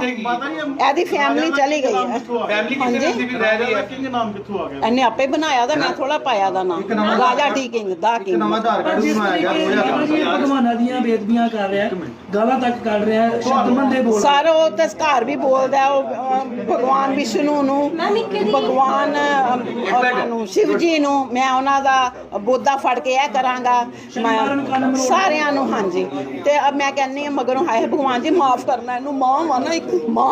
ਇਹਦੀ ਫੈਮਿਲੀ ਚਲੀ ਗਈ ਹੈ। ਫੈਮਿਲੀ ਕਿਸੇ ਦੀ ਵੀ ਰਹਿ ਰਹੀ ਹੈ? ਕਿੰਗ ਨਾਮ ਕਿੱਥੋਂ ਆ ਗਿਆ? ਇਹਨੇ ਆਪੇ ਬਣਾਇਆ ਦਾ ਮੈਂ ਥੋੜਾ ਪਾਇਆ ਦਾ ਨਾਮ। ਰਾਜਾ ਟੀਕਿੰਗ ਦਾ ਇੱਕ ਨਵਾਂ ਕਿੰਗ। ਆਧਾਰ ਕਾਰਡ ਬਣਾਇਆ ਗਿਆ ਤਰੀਕੇ 2000 ਨਾਲ ਜੀ ਇਹ ਭਗਵਾਨਾਂ ਦੀਆਂ ਬੇਦਬੀਆਂ ਕਰ ਰਿਹਾ ਹੈ, ਗਾਲਾਂ ਤੱਕ ਕੱਢ ਰਿਹਾ ਹੈ, ਸ਼ਬਦਮੰਦ ਦੇ ਬੋਲ। ਸਾਰਾ ਉਹ ਤੇ ਘਰ ਵੀ ਬੋਲਦਾ ਹੈ, ਉਹ ਭਗਵਾਨ ਵਿਸ਼ਨੂੰ ਨੂੰ ਭਗਵਾਨ ਨੂੰ ਸ਼ਿਵ ਜੀ ਨੂੰ ਮੈਂ ਉਹਨਾਂ ਦਾ ਬੋਧਾ ਫੜ ਕੇ ਇਹ ਕਰਾਂਗਾ। ਮਰੋੜ- ਸਾਰਿਆਂ ਨੂੰ ਹਾਂਜੀ। ਤੇ ਅਬ ਮੈਂ ਕਹਿੰਨੀ ਆ ਮਗਰੋਂ ਹਾਏ ਭਗਵਾਨ ਜੀ ਮਾਫ ਕਰਨਾ ਇਹਨੂੰ ਮਾਂ ਵਾ ਨਾ ਇੱਕ ਮਾਂ।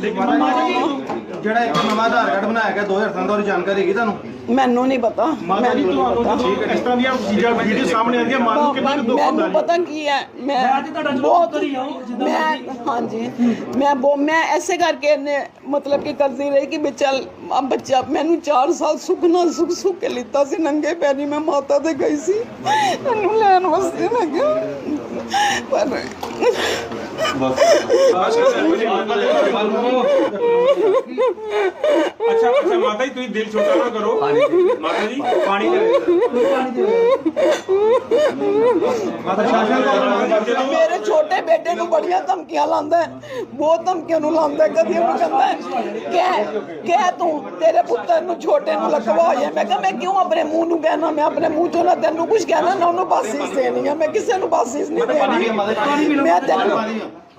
ਜਿਹੜਾ ਇੱਕ ਨਵਾਂ ਆਧਾਰ ਕਾਰਡ ਬਣਾਇਆ ਗਿਆ 2003 ਦਾ ਉਹਦੀ ਜਾਣਕਾਰੀ ਹੈਗੀ ਤੁਹਾਨੂੰ? ਮੈਨੂੰ ਨਹੀਂ ਪਤਾ ਮੈਨੂੰ ਨਹੀਂ ਪਤਾ। ਇਸ ਤਰ੍ਹਾਂ ਦੀਆਂ ਚੀਜ਼ਾਂ ਵੀਡੀਓ ਸਾਹਮਣੇ ਆਉਂਦੀਆਂ ਮਨ ਨੂੰ ਕਿੰਨਾ ਕੁ ਦੁੱਖ ਹੁੰਦਾ ਮੈਨੂੰ ਪਤਾ ਕੀ ਹੈ ਮੈਂ ਤੁਹਾਡਾ ਜਵਾਬ ਬਹੁਤ ਉੱਤਰ ਹੀ ਆਊ, ਜਿੱਦਾਂ ਮੈਂ ਹਾਂਜੀ ਮੈਂ ਬੋ ਮੈਂ ਐਸੇ ਕਰਕੇ ਇਹਨੇ ਮਤਲਬ ਕਿ ਕਰਦੀ ਰਹੀ ਕਿ ਵੀ ਚੱਲ ਆ ਬੱਚਾ ਮੈਨੂੰ 4 ਸਾਲ ਸੁੱਖ ਨਾਲ ਸੁੱਖ ਸੁੱਖ ਕੇ ਲਿੱਤਾ ਸੀ ਨੰਗੇ ਪੈਰੀ ਮੈਂ ਮਾਤਾ ਤੇ ਗਈ ਸੀ। ਇਹਨੂੰ ਲੈਣ ਵਾਸਤੇ ਮੈਂ ਕਿਹਾ ਪਰ ਅੱਛਾ ਅੱਛਾ ਮਾਤਾ ਜੀ ਤੁਸੀਂ ਦਿਲ ਛੋਟਾ ਨਾ ਕਰੋ ਮਾਤਾ ਜੀ ਪਾਣੀ ਦੇ ਮਾਤਾ ਸ਼ਾਸਨ ਜਦੋਂ ਮੇਰੇ ਛੋਟੇ ਬੇਟੇ ਨੂੰ ਬੜੀਆਂ ਧਮਕੀਆਂ ਲਾਉਂਦਾ ਹੈ ਬਹੁਤ ਧਮਕੀਆਂ ਨੂੰ ਲਾਉਂਦਾ ਹੈ ਕਦੀ ਉਹਨੂੰ ਕਹਿੰਦਾ ਹੈ ਕਹਿ ਕਹਿ ਤੂੰ ਤੇਰੇ ਪੁੱਤਰ ਨੂੰ ਛੋਟੇ ਨੂੰ ਲਕਵਾ ਹੋਇਆ ਮੈਂ ਕਿਹਾ ਮੈਂ ਕਿਉਂ ਆਪਣੇ ਮੂੰਹ ਨੂੰ ਕਹਿਣਾ? ਮੈਂ ਆਪਣੇ ਮੂੰਹ ਚੋਂ ਨਾ ਤੈਨੂੰ ਕੁਝ ਕਹਿਣਾ ਨਾ ਉਹਨੂੰ ਬਾਸੀਸ ਦੇਣੀ ਆ। ਮੈਂ ਕਿਸੇ ਨੂੰ ਬਾਸੀਸ ਨਹੀਂ ਦੇਣੀ। ਮੈਂ ਤੈਨੂੰ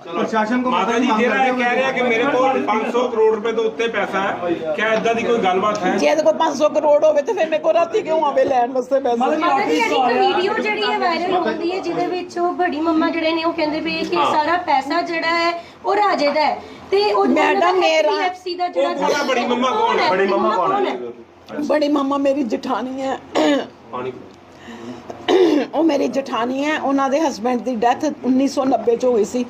ਪ੍ਰਸ਼ਾਸਨ ਕੋ ਮਾਤਾ ਜੀ ਜਿਹੜਾ ਇਹ ਕਹਿ ਰਿਹਾ ਕਿ ਮੇਰੇ ਕੋਲ 500 ਕਰੋੜ ਰੁਪਏ ਤੋਂ ਉੱਤੇ ਪੈਸਾ ਹੈ ਕਿਆ ਇਦਾਂ ਦੀ ਕੋਈ ਗੱਲਬਾਤ ਹੈ? ਜੇ ਇਹਦੇ ਕੋਲ 500 ਕਰੋੜ ਹੋਵੇ ਤੇ ਫਿਰ ਮੇਰੇ ਕੋਲ ਰਾਤੀ ਕਿਉਂ ਆਵੇ ਲੈਣ ਵਾਸਤੇ ਪੈਸੇ? ਮਾਤਾ ਜੀ ਇੱਕ ਵੀਡੀਓ ਜਿਹੜੀ ਹੈ ਵਾਇਰਲ ਹੁੰਦੀ ਹੈ ਜਿਹਦੇ ਵਿੱਚ ਉਹ ਬੜੀ ਮੰਮਾ ਜਿਹੜੇ ਨੇ ਉਹ ਕਹਿੰਦੇ ਵੀ ਕਿ ਸਾਰਾ ਪੈਸਾ ਜਿਹੜਾ ਹੈ ਉਹ ਰਾਜੇ ਦਾ ਹੈ। ਤੇ ਉਹ ਮੈਡਮ, ਮੇਰਾ- HDFC ਦਾ ਜਿਹੜਾ ਉਹ ਬੜੀ ਮੰਮਾ ਕੌਣ ਹੈ? ਬੜੀ ਮੰਮਾ ਕੌਣ ਹੈ? ਬੜੀ ਮੰਮਾ ਮੇਰੀ ਜਠਾਣੀ ਹੈ। ਪਾਣੀ ਉਹ ਮੇਰੀ ਜਠਾਣੀ ਹੈ ਉਹਨਾਂ ਦੇ ਹਸਬੰਡ ਦੀ ਡੈਥ 1990 ਚ ਹੋਈ ਸੀ।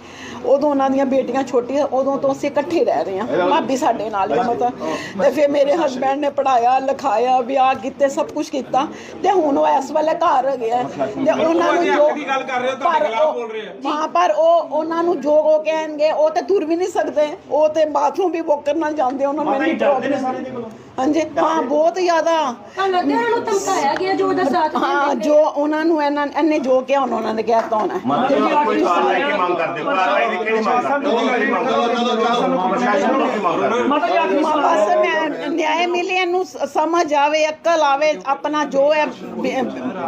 ਉਦੋਂ ਉਹਨਾਂ ਦੀਆਂ ਬੇਟੀਆਂ ਛੋਟੀਆਂ ਉਦੋਂ ਤੋਂ ਅਸੀਂ ਇਕੱਠੇ ਰਹਿ ਰਹੇ ਹਾਂ। ਭਾਬੀ ਸਾਡੇ ਨਾਲ ਹੀ ਮਤਲਬ। ਤੇ ਫਿਰ ਮੇਰੇ ਹਸਬੰਡ ਨੇ ਪੜਾਇਆ ਲਿਖਾਇਆ ਵਿਆਹ ਕੀਤੇ ਸਭ ਕੁਝ ਕੀਤਾ। ਤੇ ਹੁਣ ਉਹ ਇਸ ਵੇਲੇ ਘਰ ਹੈਗੇ ਆ। ਤੇ ਉਹਨਾਂ ਨੂੰ ਜੋ ਗੱਲ ਕਰ ਰਹੇ ਹੋ, ਤੁਹਾਡੇ ਪਰ ਖਿਲਾਫ਼ ਉਹ- ਬੋਲ ਰਹੇ ਆ। ਹਾਂ ਪਰ ਉਹ ਉਹਨਾਂ ਨੂੰ ਜੋ ਉਹ ਕਹਿਣਗੇ ਉਹ ਤੇ ਤੁਰ ਵੀ ਨਹੀਂ ਸਕਦੇ। ਉਹ ਤੇ ਬਾਥਰੂਮ ਵੀ ਵੋਕਰ ਨਾਲ ਜਾਂਦੇ ਉਹਨਾਂ ਨੂੰ ਨਹੀਂ ਡਰਦੇ ਨੇ ਸਾਰੇ ਦੇ ਕੋਲੋਂ? ਹਾਂਜੀ। ਹਾਂ ਬਹੁਤ ਜ਼ਿਆਦਾ। ਲੱਗਦਾ ਉਹਨਾਂ ਧਮਕਾਇਆ ਗਿਆ ਜੋ ਉਹਦਾ ਸਾਥ ਹਾਂ ਜੋ ਉਹਨਾਂ ਨੂੰ ਇਹਨਾਂ ਇਹਨੇ ਜੋ ਕਿਹਾ ਹੁਣ ਉਹਨਾਂ ਨੇ ਕਹਿਤਾ ਹੋਣਾ ਕੋਈ ਕਾਰਵਾਈ ਦੀ ਮੰਗ ਕਰਦੇ ਹੋ ਕਾਰਵਾਈ ਦੀ ਕਿਹੜੀ ਮੰਗ ਕਰਦੇ ਹੋ? ਪ੍ਰਸ਼ਾਸਨ ਨੂੰ ਕੀ ਮੰਗ ਕਰਦੇ ਹੋ? ਮਾਤਾ ਜੀ ਆਖਰੀ ਬਸ ਸਵਾਲ ਮੈਂ ਨਿਆਂ ਮਿਲੇ ਇਹਨੂੰ ਸਮਝ ਆਵੇ ਅਕਲ ਆਵੇ ਆਪਣਾ ਜੋ ਹੈ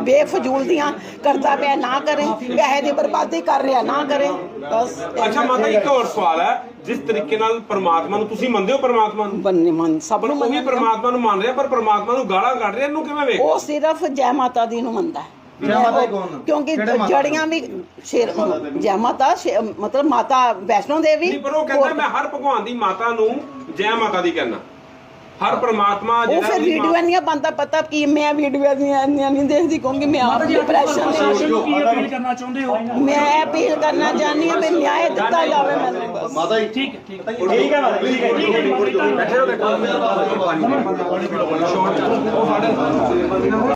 ਬੇਫਜ਼ੂਲ ਦੀਆਂ ਕਰਦਾ ਪਿਆ ਨਾ ਕਰੇ ਪੈਸੇ ਦੀ ਬਰਬਾਦੀ ਕਰ ਰਿਹਾ ਨਾ ਕਰੇ ਬਸ। ਅੱਛਾ ਮਾਤਾ ਇੱਕ ਹੋਰ ਸਵਾਲ ਹੈ ਜਿਸ ਤਰੀਕੇ ਨਾਲ ਪਰਮਾਤਮਾ ਨੂੰ ਤੁਸੀਂ ਮੰਨਦੇ ਹੋ ਪਰਮਾਤਮਾ ਨੂੰ? ਬੰਨੇ ਮਨ ਸਭ ਨੂੰ ਉਹ ਵੀ। ਪਰਮਾਤਮਾ ਨੂੰ ਮੰਨ ਰਿਹਾ ਪਰ ਪਰਮਾਤਮਾ ਨੂੰ ਗਾਲਾਂ ਕੱਢ ਰਿਹਾ ਇਹਨੂੰ ਕਿਵੇਂ ਵੇਖ ਉਹ ਸਿਰਫ ਜੈ ਮਾਤਾ ਦੀ ਨੂੰ ਮੰਨਦਾ ਹੈ। ਜੈ ਮਾਤਾ ਦੀ ਕੌਣ? ਕਿਉਂਕਿ ਕਿਹੜੇ ਮਾਤਾ ਜੜੀਆਂ ਵੀ ਸ਼ੇਰ ਜੈ ਮਾਤਾ ਸ਼ੇ- ਮਤਲਬ ਮਾਤਾ ਵੈਸ਼ਨੋ ਦੇਵੀ ਨਹੀਂ ਪਰ ਉਹ ਕਹਿੰਦਾ ਮੈਂ ਹਰ ਭਗਵਾਨ ਦੀ ਮਾਤਾ ਨੂੰ ਜੈ ਮਾਤਾ ਦੀ ਕਹਿਣਾ ਹਰ ਪਰਮਾਤਮਾ ਉਹ ਜਿਹੜਾ ਫਿਰ ਉਹਦੀ ਮਾਂ- ਵੀਡੀਓ ਨਹੀਂ ਬੰਦਾ ਪਤਾ ਕੀ ਮੈਂ ਵੀਡੀਓ ਇੰਨੀਆਂ ਨਹੀਂ ਦੇਖਦੀ ਕਿਉਂਕਿ ਮੈਂ ਆਪ ਡਿਪਰੈਸ਼ਨ ਪ੍ਰਸ਼ਾਸਨ ਦੇ ਨੂੰ ਕੀ ਅਪੀਲ ਕਰਨਾ ਚਾਹੁੰਦੇ ਹੋ? ਮੈਂ ਅਪੀਲ ਕਰਨਾ ਚਾਹੁੰਦੀ ਹਾਂ ਵੀ ਨਿਆਂ ਦਿੱਤਾ ਜਾਵੇ ਮੈਨੂੰ ਬਸ। ਮਾਤਾ ਜੀ। ਠੀਕ ਹੈ ਠੀਕ ਹੈ। ਠੀਕ ਹੈ ਮਾਤਾ ਜੀ, ਠੀਕ ਹੈ ਜੀ, ਠੀਕ ਹੈ ਜੀ। ਬੈਠੇ ਰਹੋ